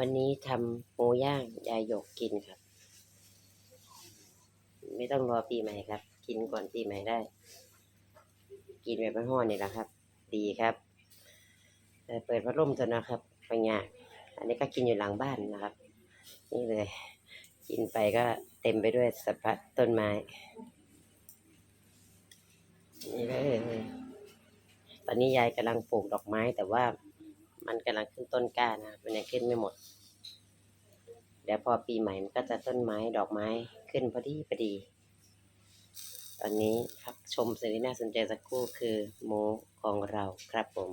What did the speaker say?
วันนี้ทำหมูย่างยายหยกกินครับ ไม่ต้องรอปีใหม่ครับ กินก่อนปีใหม่ได้ กินแบบห้อนี่แหละครับ ดีครับแต่เปิดพัดลมเถอะนะครับไปงานอันนี้ก็กินอยู่หลังบ้านนะครับ นี่เลย กินไปก็เต็มไปด้วยสรรพต้นไม้นี่เลยตอนนี้ยายกำลังปลูกดอกไม้แต่ว่า มันกำลังขึ้นต้นกล้านะมันยังขึ้นไม่หมด เดี๋ยวพอปีใหม่มันก็จะต้นไม้ดอกไม้ขึ้นพอดีพอดี ตอนนี้พักชมสิ่งที่น่าสนใจสักครู่คือหมูของเราครับผม